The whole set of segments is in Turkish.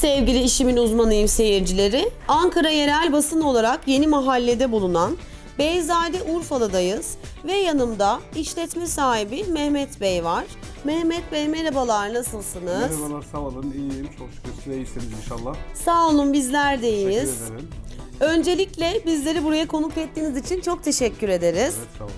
sevgili işimin uzmanıyım seyircileri. Ankara yerel basın olarak Yeni Mahalle'de bulunan Beyzade Urfalı'dayız ve yanımda işletme sahibi Mehmet Bey var. Mehmet Bey merhabalar nasılsınız? Merhabalar sağ olun iyiyim çok şükür siz de iyisiniz inşallah. Sağ olun bizler de iyiyiz. Teşekkür ederim. Öncelikle bizleri buraya konuk ettiğiniz için çok teşekkür ederiz. Evet sağ olun.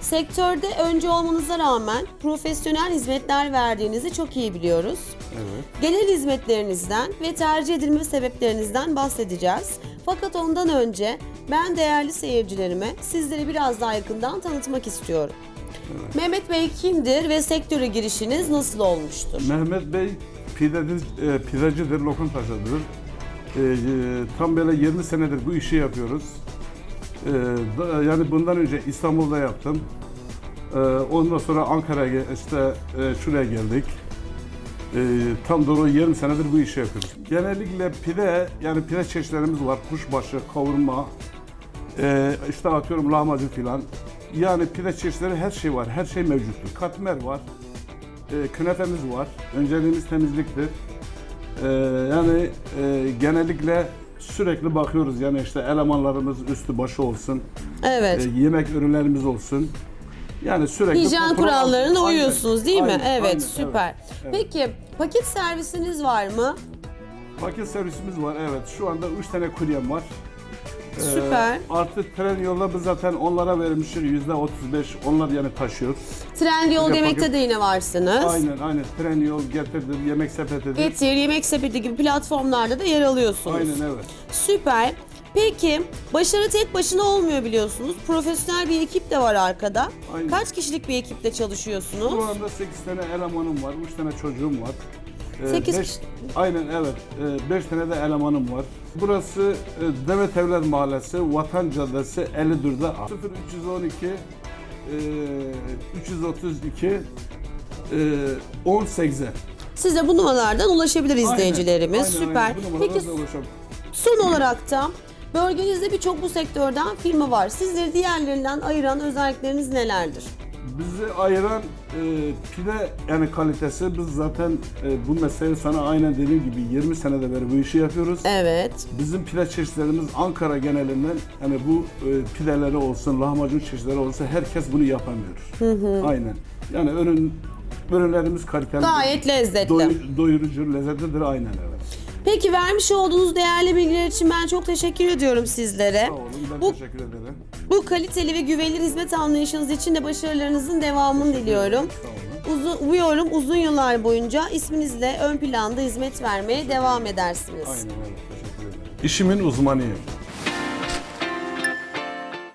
Sektörde önce olmanıza rağmen profesyonel hizmetler verdiğinizi çok iyi biliyoruz. Evet. Genel hizmetlerinizden ve tercih edilme sebeplerinizden bahsedeceğiz. Fakat ondan önce ben değerli seyircilerime sizleri biraz daha yakından tanıtmak istiyorum. Mehmet Bey kimdir ve sektöre girişiniz nasıl olmuştur? Mehmet Bey pidedir, e, pidecidir, lokantacıdır. E, e, tam böyle 20 senedir bu işi yapıyoruz. E, da- yani bundan önce İstanbul'da yaptım. E, ondan sonra Ankara'ya işte e, şuraya geldik. E, tam doğru 20 senedir bu işi yapıyoruz. Genellikle pide yani pide çeşitlerimiz var. Kuşbaşı, kavurma, e, işte atıyorum lahmacun filan. Yani pide çeşitleri her şey var. Her şey mevcuttur. Katmer var. E, künefemiz var. Önceliğimiz temizliktir. E, yani e, genellikle sürekli bakıyoruz. Yani işte elemanlarımız üstü başı olsun. Evet. e, yemek ürünlerimiz olsun. Yani sürekli Hijyen kontrol kurallarına uyuyorsunuz değil mi? Aynen, evet, aynen, süper. evet. Peki paket servisiniz var mı? Paket servisimiz var evet. Şu anda 3 tane kuryem var. Ee, Süper. artık tren yolda biz zaten onlara vermiştir yüzde 35 onlar yani taşıyor. Trendyol Paket- demekte de yine varsınız. Aynen aynen tren yol getirdir yemek sepetidir. Getir, Yemek Sepeti gibi platformlarda da yer alıyorsunuz. Aynen evet. Süper. Peki başarı tek başına olmuyor biliyorsunuz. Profesyonel bir ekip de var arkada. Aynen. Kaç kişilik bir ekiple çalışıyorsunuz? Şu anda 8 tane elemanım var, 3 tane çocuğum var. Ee, Sekiz beş- kişi- Aynen evet. 5 tane de elemanım var. Burası e, Demet Evler Mahallesi, Vatan Caddesi 54'de 0312 e, 332 e, 1080. Size bu numaralardan ulaşabilir izleyicilerimiz. Aynen, Süper. aynen. Peki son olarak da bölgenizde birçok bu sektörden firma var. Sizleri diğerlerinden ayıran özellikleriniz nelerdir? Bizi ayıran e, pide yani kalitesi biz zaten e, bu mesleği sana aynen dediğim gibi 20 senede beri bu işi yapıyoruz. Evet. Bizim pide çeşitlerimiz Ankara genelinden yani bu e, pideleri olsun, lahmacun çeşitleri olsun herkes bunu yapamıyor. Aynen. Yani ürün ürünlerimiz kaliteli. Gayet lezzetli. doy- doyurucu, lezzetlidir aynen evet. Peki vermiş olduğunuz değerli bilgiler için ben çok teşekkür ediyorum sizlere. Sağ olun ben Bu teşekkür ederim. Bu kaliteli ve güvenilir hizmet anlayışınız için de başarılarınızın devamını diliyorum. Sağ olun. Uzun, umuyorum uzun yıllar boyunca isminizle ön planda hizmet vermeye devam edersiniz. Aynen evet teşekkür ederim. İşimin uzmanıyım.